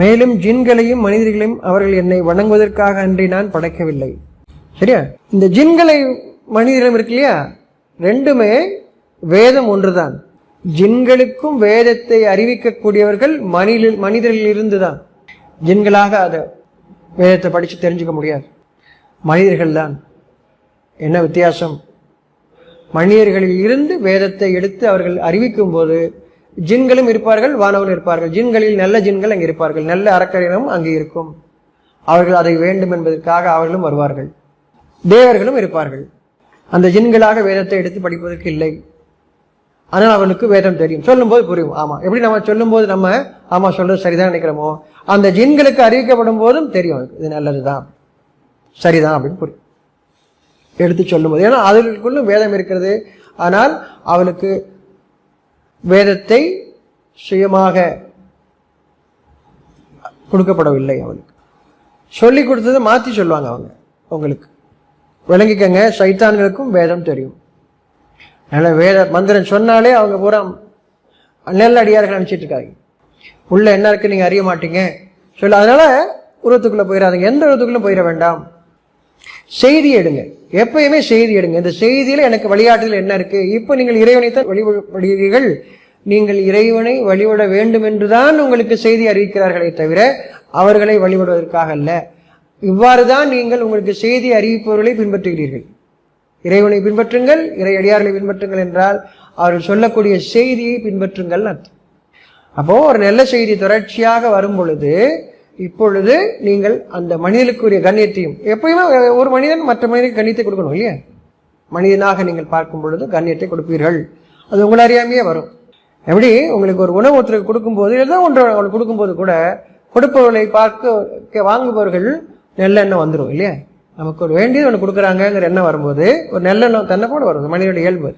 மேலும் ஜின்களையும் மனிதர்களையும் அவர்கள் என்னை வணங்குவதற்காக அன்றி நான் படைக்கவில்லை. சரியா? இந்த ஜின்களை மனிதர்களும் இருக்கு இல்லையா? ரெண்டுமே வேதம் ஒன்றுதான். ஜின்களுக்கும் வேதத்தை அறிவிக்கக்கூடியவர்கள் மனித மனிதர்களிலிருந்து தான் ஜின்களாக அதை வேதத்தை படித்து தெரிஞ்சுக்க முடியாது. மனிதர்கள் தான் என்ன வித்தியாசம்? மனிதர்களில் இருந்து வேதத்தை எடுத்து அவர்கள் அறிவிக்கும் போது ஜின்களும் இருப்பார்கள் வானவர்கள் இருப்பார்கள். ஜின்களில் நல்ல ஜின்கள் அங்கே இருப்பார்கள். நல்ல அறக்கரினம் அங்கே இருக்கும். அவர்கள் அதை வேண்டும் என்பதற்காக அவர்களும் வருவார்கள். தேவர்களும் இருப்பார்கள். அந்த ஜின்களாக வேதத்தை எடுத்து படிப்பதற்கு இல்லை. ஆனால் அவனுக்கு வேதம் தெரியும். சொல்லும்போது புரியும். ஆமா. எப்படி நம்ம சொல்லும்போது நம்ம ஆமா சொல்றது சரிதான் நினைக்கிறோமோ? அந்த ஜின்களுக்கு அறிவிக்கப்படும் போதும் தெரியும். இது நல்லதுதான். சரிதான் அப்படின்னு புரியும். எடுத்து சொல்லும்போது. ஏன்னா அதற்குள்ளும் வேதம் இருக்கிறது. ஆனால் அவனுக்கு வேதத்தை சுயமாக கொடுக்கப்படவில்லை அவனுக்கு. சொல்லி கொடுத்ததை மாற்றி சொல்லுவாங்க அவங்க உங்களுக்கு. விளங்கிக்கங்க சைத்தான்களுக்கும் வேதம் தெரியும். அதனால் வேத மந்திரம் சொன்னாலே அவங்க பூரா நல்ல அடியார்கள் நினச்சிட்டு இருக்காங்க. உள்ள என்ன இருக்கு நீங்க அறிய மாட்டீங்க? சொல்ல அதனால உருவத்துக்குள்ள போயிடாதீங்க எந்த உருவத்துக்குள்ளும் போயிட வேண்டாம்? செய்தி எடுங்க. எப்பயுமே செய்தி எடுங்க. இந்த செய்தியில எனக்கு வழிகாட்டுதல் என்ன இருக்கு? இப்போ நீங்கள் இறைவனை தான் வழிபடுகிறீர்கள். நீங்கள் இறைவனை வழிபட வேண்டும் என்றுதான் உங்களுக்கு செய்தி அறிவிக்கிறார்களே தவிர அவர்களை வழிபடுவதற்காக அல்ல. இவ்வாறு தான் நீங்கள் உங்களுக்கு செய்தி அறிவிப்பவர்களை பின்பற்றுகிறீர்கள். இறைவனை பின்பற்றுங்கள் இறை அடியார்களை பின்பற்றுங்கள் என்றால் அவர்கள் சொல்லக்கூடிய செய்தியை பின்பற்றுங்கள் அர்த்தம். அப்போ ஒரு நல்ல செய்தி தொடர்ச்சியாக வரும் பொழுது இப்பொழுது நீங்கள் அந்த மனிதனுக்குரிய கண்ணியத்தையும் எப்பயுமே ஒரு மனிதன் மற்ற மனிதனுக்கு கண்ணியத்தை கொடுக்கணும் இல்லையா? மனிதனாக நீங்கள் பார்க்கும் பொழுது கண்ணியத்தை கொடுப்பீர்கள். அது உங்களை அறியாமையே வரும். எப்படி? உங்களுக்கு ஒரு உணவு ஒருத்தருக்கு கொடுக்கும்போது ஏதோ ஒன்று அவங்களுக்கு கொடுக்கும்போது கூட கொடுப்பவர்களை பார்க்க வாங்குபவர்கள் நல்லெண்ணம் வந்துடும் இல்லையா? நமக்கு ஒரு வேண்டியது ஒன்று கொடுக்குறாங்கங்கிற எண்ணம் வரும்போது ஒரு நல்லெண்ணம் தன்னை கூட வரும் மனிதனுடைய இயல்பு.